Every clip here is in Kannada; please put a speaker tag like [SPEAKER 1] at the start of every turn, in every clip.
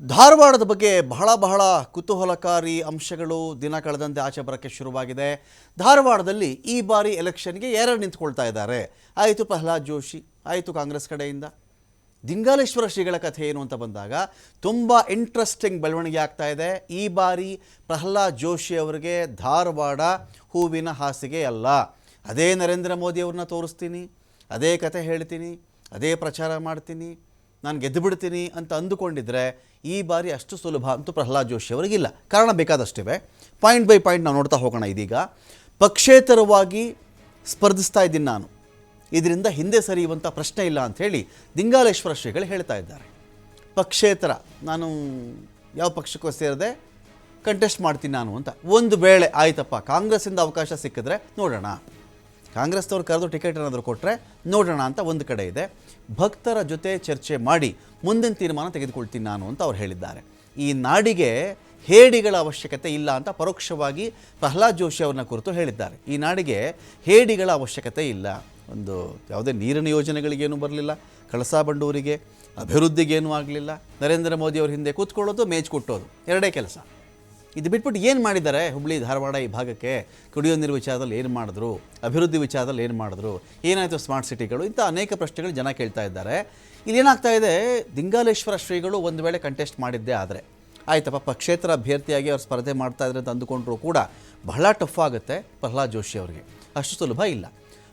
[SPEAKER 1] ಧಾರವಾಡದ ಬಗ್ಗೆ ಬಹಳ ಬಹಳ ಕುತೂಹಲಕಾರಿ ಅಂಶಗಳು ದಿನ ಕಳೆದಂತೆ ಆಚೆ ಬರೋಕ್ಕೆ ಶುರುವಾಗಿದೆ. ಧಾರವಾಡದಲ್ಲಿ ಈ ಬಾರಿ ಎಲೆಕ್ಷನ್ಗೆ ಯಾರು ನಿಂತ್ಕೊಳ್ತಾ ಇದ್ದಾರೆ? ಆಯಿತು ಪ್ರಹ್ಲಾದ್ ಜೋಶಿ, ಆಯಿತು ಕಾಂಗ್ರೆಸ್ ಕಡೆಯಿಂದ. ದಿಂಗಾಲೇಶ್ವರ ಶ್ರೀಗಳ ಕಥೆ ಏನು ಅಂತ ಬಂದಾಗ, ತುಂಬ ಇಂಟ್ರೆಸ್ಟಿಂಗ್ ಬೆಳವಣಿಗೆ ಆಗ್ತಾ ಇದೆ. ಈ ಬಾರಿ ಪ್ರಹ್ಲಾದ್ ಜೋಶಿ ಅವರಿಗೆ ಧಾರವಾಡ ಹೂವಿನ ಹಾಸಿಗೆ ಅಲ್ಲ. ಅದೇ ನರೇಂದ್ರ ಮೋದಿ ಅವ್ರನ್ನ ತೋರಿಸ್ತೀನಿ, ಅದೇ ಕತೆ ಹೇಳ್ತೀನಿ, ಅದೇ ಪ್ರಚಾರ ಮಾಡ್ತೀನಿ ನಾನು ಗೆದ್ದು ಬಿಡ್ತೀನಿ ಅಂತ ಅಂದುಕೊಂಡಿದ್ರೆ ಈ ಬಾರಿ ಅಷ್ಟು ಸುಲಭ ಅಂತೂ ಪ್ರಹ್ಲಾದ್ ಜೋಶಿ ಅವರಿಗಿಲ್ಲ. ಕಾರಣ ಬೇಕಾದಷ್ಟಿವೆ. ಪಾಯಿಂಟ್ ಬೈ ಪಾಯಿಂಟ್ ನಾವು ನೋಡ್ತಾ ಹೋಗೋಣ ಇದೀಗ. ಪಕ್ಷೇತರವಾಗಿ ಸ್ಪರ್ಧಿಸ್ತಾ ಇದ್ದೀನಿ ನಾನು. ಇದರಿಂದ ಹಿಂದೆ ಸರಿಯುವಂಥ ಪ್ರಶ್ನೆ ಇಲ್ಲ ಅಂಥೇಳಿ ದಿಂಗಾಲೇಶ್ವರ ಶ್ರೀಗಳು ಹೇಳ್ತಾ ಇದ್ದಾರೆ. ಪಕ್ಷೇತರ, ನಾನು ಯಾವ ಪಕ್ಷಕ್ಕೂ ಸೇರದೆ ಕಂಟೆಸ್ಟ್ ಮಾಡ್ತೀನಿ ನಾನು ಅಂತ. ಒಂದು ವೇಳೆ ಆಯ್ತಪ್ಪ, ಕಾಂಗ್ರೆಸ್ಸಿಂದ ಅವಕಾಶ ಸಿಕ್ಕಿದ್ರೆ ನೋಡೋಣ. ಕಾಂಗ್ರೆಸ್ನವ್ರು ಕರೆದು ಟಿಕೆಟ್ ಏನಾದರೂ ಕೊಟ್ಟರೆ ನೋಡೋಣ ಅಂತ ಒಂದು ಕಡೆ ಇದೆ. ಭಕ್ತರ ಜೊತೆ ಚರ್ಚೆ ಮಾಡಿ ಮುಂದಿನ ತೀರ್ಮಾನ ತೆಗೆದುಕೊಳ್ತೀನಿ ನಾನು ಅಂತ ಅವ್ರು ಹೇಳಿದ್ದಾರೆ. ಈ ನಾಡಿಗೆ ಹೇಡಿಗಳ ಅವಶ್ಯಕತೆ ಇಲ್ಲ ಅಂತ ಪರೋಕ್ಷವಾಗಿ ಪ್ರಹ್ಲಾದ್ ಜೋಶಿ ಅವ್ರನ್ನ ಕುರಿತು ಹೇಳಿದ್ದಾರೆ. ಈ ನಾಡಿಗೆ ಹೇಡಿಗಳ ಅವಶ್ಯಕತೆ ಇಲ್ಲ. ಒಂದು ಯಾವುದೇ ನೀರಿನ ಯೋಜನೆಗಳಿಗೇನು ಬರಲಿಲ್ಲ. ಕಳಸಾ ಬಂಡೂರಿಗೆ ಅಭಿವೃದ್ಧಿಗೇನೂ ಆಗಲಿಲ್ಲ. ನರೇಂದ್ರ ಮೋದಿ ಅವ್ರ ಹಿಂದೆ ಕೂತ್ಕೊಳ್ಳೋದು, ಮೇಜ್ ಕೊಟ್ಟೋದು, ಎರಡೇ ಕೆಲಸ. ಇದು ಬಿಟ್ಬಿಟ್ಟು ಏನು ಮಾಡಿದ್ದಾರೆ? ಹುಬ್ಬಳ್ಳಿ ಧಾರವಾಡ ಈ ಭಾಗಕ್ಕೆ ಕುಡಿಯೋ ನೀರು ವಿಚಾರದಲ್ಲಿ ಏನು ಮಾಡಿದ್ರು? ಅಭಿವೃದ್ಧಿ ವಿಚಾರದಲ್ಲಿ ಏನು ಮಾಡಿದ್ರು? ಏನಾಯಿತು ಸ್ಮಾರ್ಟ್ ಸಿಟಿಗಳು? ಇಂಥ ಅನೇಕ ಪ್ರಶ್ನೆಗಳು ಜನ ಕೇಳ್ತಾ ಇದ್ದಾರೆ. ಇಲ್ಲೇನಾಗ್ತಾ ಇದೆ? ದಿಂಗಾಲೇಶ್ವರ ಶ್ರೀಗಳು ಒಂದು ವೇಳೆ ಕಂಟೆಸ್ಟ್ ಮಾಡಿದ್ದೇ ಆದರೆ. ಆಯಿತಪ್ಪ, ಪಕ್ಷೇತರ ಅಭ್ಯರ್ಥಿಯಾಗಿ ಅವ್ರು ಸ್ಪರ್ಧೆ ಮಾಡ್ತಾ ಇದ್ರೆ ಅಂತ ಅಂದುಕೊಂಡ್ರೂ ಕೂಡ ಬಹಳ ಟಫ್ ಆಗುತ್ತೆ ಪ್ರಹ್ಲಾದ್ ಜೋಶಿ ಅವರಿಗೆ. ಅಷ್ಟು ಸುಲಭ ಇಲ್ಲ.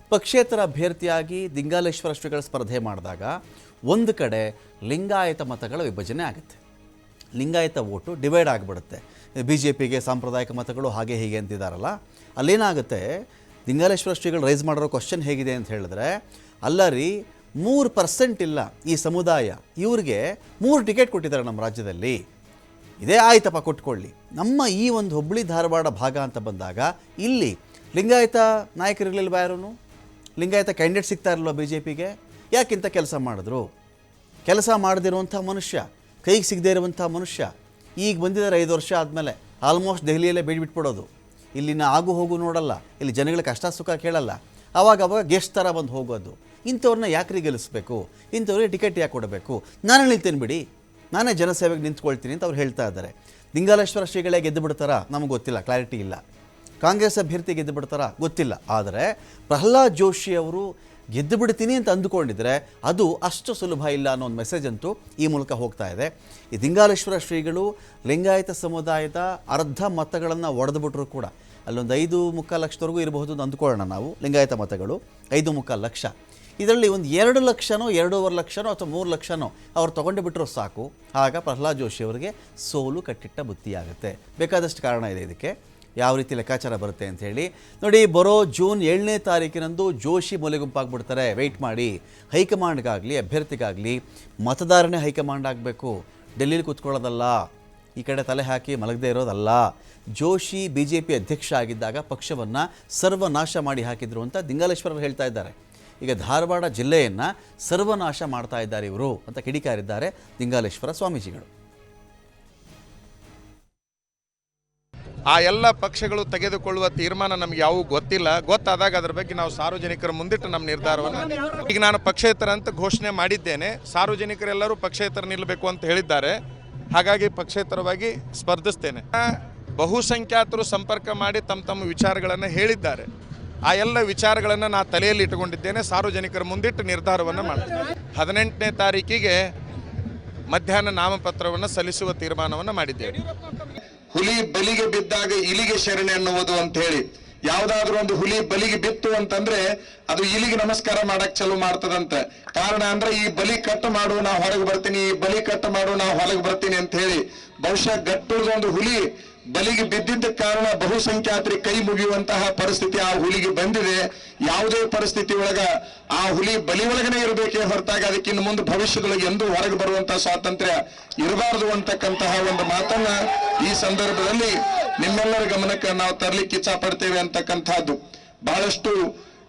[SPEAKER 1] ಪಕ್ಷೇತರ ಅಭ್ಯರ್ಥಿಯಾಗಿ ದಿಂಗಾಲೇಶ್ವರ ಶ್ರೀಗಳು ಸ್ಪರ್ಧೆ ಮಾಡಿದಾಗ ಒಂದು ಕಡೆ ಲಿಂಗಾಯತ ಮತಗಳ ವಿಭಜನೆ ಆಗುತ್ತೆ. ಲಿಂಗಾಯತ ಓಟು ಡಿವೈಡ್ ಆಗಿಬಿಡುತ್ತೆ. ಬಿ ಜೆ ಪಿಗೆ ಸಾಂಪ್ರದಾಯಿಕ ಮತಗಳು ಹಾಗೆ ಹೀಗೆ ಅಂತಿದ್ದಾರಲ್ಲ, ಅಲ್ಲೇನಾಗುತ್ತೆ? ಲಿಂಗಾಲೇಶ್ವರ ಶ್ರೀಗಳು ರೈಸ್ ಮಾಡಿರೋ ಕ್ವಶನ್ ಹೇಗಿದೆ ಅಂತ ಹೇಳಿದ್ರೆ, ಅಲ್ಲ ರೀ, ಮೂರು ಪರ್ಸೆಂಟ್ ಇಲ್ಲ ಈ ಸಮುದಾಯ, ಇವ್ರಿಗೆ ಮೂರು ಟಿಕೆಟ್ ಕೊಟ್ಟಿದ್ದಾರೆ ನಮ್ಮ ರಾಜ್ಯದಲ್ಲಿ. ಇದೇ ಆಯ್ತಪ್ಪ ಕೊಟ್ಕೊಳ್ಳಿ. ನಮ್ಮ ಈ ಒಂದು ಹುಬ್ಬಳ್ಳಿ ಧಾರವಾಡ ಭಾಗ ಅಂತ ಬಂದಾಗ, ಇಲ್ಲಿ ಲಿಂಗಾಯತ ನಾಯಕರಿರಲಿಲ್ಲ ಯಾರೂ ಲಿಂಗಾಯತ ಕ್ಯಾಂಡಿಡೇಟ್ ಸಿಗ್ತಾ ಇರಲ್ವ ಬಿ ಜೆ ಪಿಗೆ ಯಾಕಿಂತ ಕೆಲಸ ಮಾಡಿದ್ರು? ಕೆಲಸ ಮಾಡದಿರುವಂಥ ಮನುಷ್ಯ, ಕೈಗೆ ಸಿಗದೇ ಇರುವಂಥ ಮನುಷ್ಯ ಈಗ ಬಂದಿದ್ದಾರೆ ಐದು ವರ್ಷ ಆದಮೇಲೆ. ಆಲ್ಮೋಸ್ಟ್ ದೆಹಲಿಯಲ್ಲೇ ಬೇಡ್ಬಿಟ್ಬಿಡೋದು. ಇಲ್ಲಿನ ಆಗು ಹೋಗು ನೋಡಲ್ಲ, ಇಲ್ಲಿ ಜನಗಳ ಕಷ್ಟ ಸುಖ ಕೇಳಲ್ಲ. ಆವಾಗ ಅವಾಗ ಗೆಸ್ಟ್ ಥರ ಬಂದು ಹೋಗೋದು. ಇಂಥವ್ರನ್ನ ಯಾಕ್ರಿ ಗೆಲ್ಲಿಸ್ಬೇಕು? ಇಂಥವ್ರಿಗೆ ಟಿಕೆಟ್ ಯಾಕೆ ಕೊಡಬೇಕು? ನಾನು ನಿಲ್ತೇನೆ ಬಿಡಿ. ನಾನೇ ಜನಸೇವೆಗೆ ನಿಂತ್ಕೊಳ್ತೀನಿ ಅಂತ ಅವ್ರು ಹೇಳ್ತಾ ಇದ್ದಾರೆ. ಲಿಂಗಾಲೇಶ್ವರ ಶ್ರೀಗಳೇ ಗೆದ್ದು ಬಿಡ್ತಾರಾ ನಮಗೆ ಗೊತ್ತಿಲ್ಲ ಕ್ಲಾರಿಟಿ ಇಲ್ಲ. ಕಾಂಗ್ರೆಸ್ ಅಭ್ಯರ್ಥಿ ಗೆದ್ದು ಬಿಡ್ತಾರಾ ಗೊತ್ತಿಲ್ಲ. ಆದರೆ ಪ್ರಹ್ಲಾದ್ ಜೋಶಿ ಅವರು ಗೆದ್ದು ಬಿಡ್ತೀನಿ ಅಂತ ಅಂದುಕೊಂಡಿದ್ರೆ ಅದು ಅಷ್ಟು ಸುಲಭ ಇಲ್ಲ ಅನ್ನೋ ಒಂದು ಮೆಸೇಜ್ ಅಂತೂ ಈ ಮೂಲಕ ಹೋಗ್ತಾ ಇದೆ. ಈ ದಿಂಗಾಲೇಶ್ವರ ಶ್ರೀಗಳು ಲಿಂಗಾಯತ ಸಮುದಾಯದ ಅರ್ಧ ಮತಗಳನ್ನು ಒಡೆದುಬಿಟ್ರು ಕೂಡ. ಅಲ್ಲೊಂದು ಐದು ಮುಕ್ಕಾಲು ಲಕ್ಷದವರೆಗೂ ಇರಬಹುದು ಅಂತ ಅಂದ್ಕೊಳ್ಳೋಣ ನಾವು, ಲಿಂಗಾಯತ ಮತಗಳು. ಐದು ಮುಕ್ಕಾಲು ಲಕ್ಷ. ಇದರಲ್ಲಿ ಒಂದು ಎರಡು ಲಕ್ಷನೋ, ಎರಡೂವರೆ ಲಕ್ಷನೋ ಅಥವಾ ಮೂರು ಲಕ್ಷನೋ ಅವ್ರು ತೊಗೊಂಡು ಬಿಟ್ಟರೂ ಸಾಕು. ಆಗ ಪ್ರಹ್ಲಾದ್ ಜೋಶಿ ಅವರಿಗೆ ಸೋಲು ಕಟ್ಟಿಟ್ಟ ಬುತ್ತಿಯಾಗುತ್ತೆ ಬೇಕಾದಷ್ಟು ಕಾರಣ ಇದೆ ಇದಕ್ಕೆ. ಯಾವ ರೀತಿ ಲೆಕ್ಕಾಚಾರ ಬರುತ್ತೆ ಅಂತ ಹೇಳಿ. ನೋಡಿ, ಬರೋ ಜೂನ್ ಏಳನೇ ತಾರೀಕಿನಂದು ಜೋಶಿ ಮೂಲೆಗುಂಪಾಗ್ಬಿಡ್ತಾರೆ ವೆಯ್ಟ್ ಮಾಡಿ. ಹೈಕಮಾಂಡ್ಗಾಗಲಿ, ಅಭ್ಯರ್ಥಿಗಾಗಲಿ, ಮತದಾರನೇ ಹೈಕಮಾಂಡ್ ಆಗಬೇಕು. ಡೆಲ್ಲಿಲಿ ಕೂತ್ಕೊಳ್ಳೋದಲ್ಲ. ಈ ಕಡೆ ತಲೆ ಹಾಕಿ ಮಲಗದೇ ಇರೋದಲ್ಲ. ಜೋಶಿ ಬಿ ಜೆ ಪಿ ಅಧ್ಯಕ್ಷ ಆಗಿದ್ದಾಗ ಪಕ್ಷವನ್ನು ಸರ್ವನಾಶ ಮಾಡಿ ಹಾಕಿದ್ರು ಅಂತ ದಿಂಗಾಲೇಶ್ವರರು ಹೇಳ್ತಾ ಇದ್ದಾರೆ. ಈಗ ಧಾರವಾಡ ಜಿಲ್ಲೆಯನ್ನು ಸರ್ವನಾಶ ಮಾಡ್ತಾ ಇದ್ದಾರೆ ಇವರು ಅಂತ ಕಿಡಿಕಾರಿದ್ದಾರೆ ದಿಂಗಾಲೇಶ್ವರ ಸ್ವಾಮೀಜಿಗಳು.
[SPEAKER 2] ಆ ಎಲ್ಲ ಪಕ್ಷಗಳು ತೆಗೆದುಕೊಳ್ಳುವ ತೀರ್ಮಾನ ನಮ್ಗೆ ಯಾವ ಗೊತ್ತಿಲ್ಲ. ಗೊತ್ತಾದಾಗ ಅದ್ರ ಬಗ್ಗೆ ನಾವು ಸಾರ್ವಜನಿಕರ ಮುಂದಿಟ್ಟು ನಮ್ಮ ನಿರ್ಧಾರವನ್ನು ಈಗ ನಾನು ಪಕ್ಷೇತರ ಅಂತ ಘೋಷಣೆ ಮಾಡಿದ್ದೇನೆ. ಸಾರ್ವಜನಿಕರೆಲ್ಲರೂ ಪಕ್ಷೇತರ ನಿಲ್ಲಬೇಕು ಅಂತ ಹೇಳಿದ್ದಾರೆ. ಹಾಗಾಗಿ ಪಕ್ಷೇತರವಾಗಿ ಸ್ಪರ್ಧಿಸ್ತೇನೆ. ಬಹುಸಂಖ್ಯಾತರು ಸಂಪರ್ಕ ಮಾಡಿ ತಮ್ಮ ತಮ್ಮ ವಿಚಾರಗಳನ್ನು ಹೇಳಿದ್ದಾರೆ. ಆ ಎಲ್ಲ ವಿಚಾರಗಳನ್ನು ನಾನು ತಲೆಯಲ್ಲಿ ಇಟ್ಟುಕೊಂಡಿದ್ದೇನೆ. ಸಾರ್ವಜನಿಕರ ಮುಂದಿಟ್ಟು ನಿರ್ಧಾರವನ್ನು ಮಾಡ್ತೇನೆ. ಹದಿನೆಂಟನೇ ತಾರೀಕಿಗೆ ಮಧ್ಯಾಹ್ನ ನಾಮಪತ್ರವನ್ನು ಸಲ್ಲಿಸುವ ತೀರ್ಮಾನವನ್ನು ಮಾಡಿದ್ದೇವೆ.
[SPEAKER 3] ಹುಲಿ ಬಲಿಗೆ ಬಿದ್ದಾಗ ಇಲಿಗೆ ಶರಣೆ ಅನ್ನುವುದು ಅಂತ ಹೇಳಿ. ಯಾವ್ದಾದ್ರು ಒಂದು ಹುಲಿ ಬಲಿಗೆ ಬಿತ್ತು ಅಂತಂದ್ರೆ ಅದು ಇಲಿಗೆ ನಮಸ್ಕಾರ ಮಾಡಕ್ ಚಲೋ ಮಾಡ್ತದಂತ. ಕಾರಣ ಅಂದ್ರೆ ಈ ಬಲಿ ಕಟ್ಟು ಮಾಡು, ನಾ ಹೊರಗೆ ಬರ್ತೀನಿ, ಈ ಬಲಿ ಕಟ್ಟು ಮಾಡು, ನಾ ಹೊರಗೆ ಬರ್ತೀನಿ ಅಂತ ಹೇಳಿ. ಬಹುಶಃ ಗಟ್ಟುದ ಒಂದು ಹುಲಿ ಬಲಿಗೆ ಬಿದ್ದಿದ್ದ ಕಾರಣ ಬಹುಸಂಖ್ಯಾತರಿಗೆ ಕೈ ಮುಗಿಯುವಂತಹ ಪರಿಸ್ಥಿತಿ ಆ ಹುಲಿಗೆ ಬಂದಿದೆ. ಯಾವುದೇ ಪರಿಸ್ಥಿತಿ ಒಳಗ ಆ ಹುಲಿ ಬಲಿ ಒಳಗನೆ ಇರಬೇಕೇ ಹೊರತಾಗ ಅದಕ್ಕಿಂತ ಮುಂದೆ ಭವಿಷ್ಯದೊಳಗೆ ಎಂದೂ ಹೊರಗೆ ಬರುವಂತಹ ಸ್ವಾತಂತ್ರ್ಯ ಇರಬಾರದು ಅಂತಕ್ಕಂತಹ ಒಂದು ಮಾತನ್ನ ಈ ಸಂದರ್ಭದಲ್ಲಿ ನಿಮ್ಮೆಲ್ಲರ ಗಮನಕ್ಕೆ ನಾವು ತರಲಿಕ್ಕೆ ಇಚ್ಛಾ ಪಡ್ತೇವೆ ಅಂತಕ್ಕಂತಹದ್ದು ಬಹಳಷ್ಟು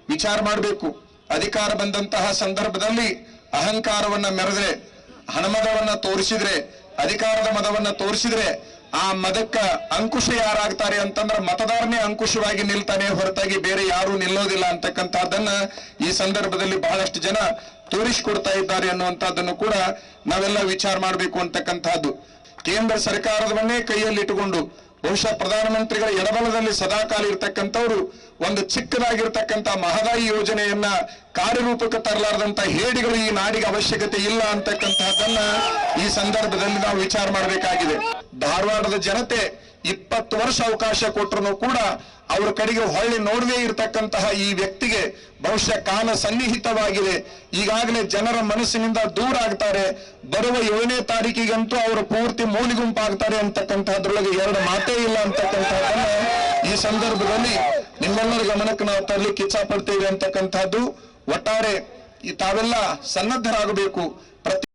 [SPEAKER 3] ವಿಚಾರ ಮಾಡಬೇಕು. ಅಧಿಕಾರ ಬಂದಂತಹ ಸಂದರ್ಭದಲ್ಲಿ ಅಹಂಕಾರವನ್ನ ಮೆರೆದ್ರೆ, ಹಣಮದವನ್ನ ತೋರಿಸಿದ್ರೆ, ಅಧಿಕಾರದ ಮದವನ್ನ ತೋರಿಸಿದ್ರೆ ಆ ಮದಕ್ಕ ಅಂಕುಶ ಯಾರಾಗ್ತಾರೆ ಅಂತಂದ್ರೆ ಮತದಾರನೇ ಅಂಕುಶವಾಗಿ ನಿಲ್ತಾನೆ ಹೊರತಾಗಿ ಬೇರೆ ಯಾರು ನಿಲ್ಲೋದಿಲ್ಲ ಅಂತಕ್ಕಂಥದ್ದನ್ನ ಈ ಸಂದರ್ಭದಲ್ಲಿ ಬಹಳಷ್ಟು ಜನ ತೋರಿಸಿಕೊಡ್ತಾ ಇದ್ದಾರೆ ಅನ್ನುವಂಥದ್ದನ್ನು ಕೂಡ ನಾವೆಲ್ಲ ವಿಚಾರ ಮಾಡಬೇಕು ಅಂತಕ್ಕಂಥದ್ದು. ಕೇಂದ್ರ ಸರ್ಕಾರದವನ್ನೇ ಕೈಯಲ್ಲಿಟ್ಟುಕೊಂಡು ಬಹುಶಃ ಪ್ರಧಾನಮಂತ್ರಿಗಳ ಎಡಬಲದಲ್ಲಿ ಸದಾಕಾಲ ಇರ್ತಕ್ಕಂಥವ್ರು ಒಂದು ಚಿಕ್ಕದಾಗಿರ್ತಕ್ಕಂಥ ಮಹದಾಯಿ ಯೋಜನೆಯನ್ನ ಕಾರ್ಯರೂಪಕ್ಕೆ ತರಲಾರದಂತ ಹೇಡಿಗಳು ಈ ನಾಡಿಗೆ ಅವಶ್ಯಕತೆ ಇಲ್ಲ ಅಂತಕ್ಕಂತಹದ್ದನ್ನ ಈ ಸಂದರ್ಭದಲ್ಲಿ ನಾವು ವಿಚಾರ ಮಾಡಬೇಕಾಗಿದೆ. ಧಾರವಾಡದ ಜನತೆ ಇಪ್ಪತ್ತು ವರ್ಷ ಅವಕಾಶ ಕೊಟ್ಟರು ಕೂಡ ಅವ್ರ ಕಡೆಗೆ ಹೊಳ್ಳಿ ನೋಡದೇ ಇರತಕ್ಕಂತಹ ಈ ವ್ಯಕ್ತಿಗೆ ಬಹುಶಃ ಕಾಲ ಸನ್ನಿಹಿತವಾಗಿದೆ. ಈಗಾಗಲೇ ಜನರ ಮನಸ್ಸಿನಿಂದ ದೂರ ಆಗ್ತಾರೆ. ಬರುವ ಏಳನೇ ತಾರೀಕಿಗಂತೂ ಅವರು ಪೂರ್ತಿ ಮೂಲಿಗುಂಪಾಗ್ತಾರೆ ಅಂತಕ್ಕಂತಹದ್ರೊಳಗೆ ಎರಡು ಮಾತೇ ಇಲ್ಲ ಅಂತಕ್ಕಂಥದ್ದನ್ನ ಈ ಸಂದರ್ಭದಲ್ಲಿ ನಿಮ್ಮೆಲ್ಲರ ಗಮನಕ್ಕೆ ನಾವು ತರಲಿಕ್ಕೆ ಇಚ್ಛಾ ಪಡ್ತೇವೆ ಅಂತಕ್ಕಂತಹದ್ದು. ಒಟ್ಟಾರೆ ತಾವೆಲ್ಲ ಸನ್ನದ್ಧರಾಗಬೇಕು. ಪ್ರತಿ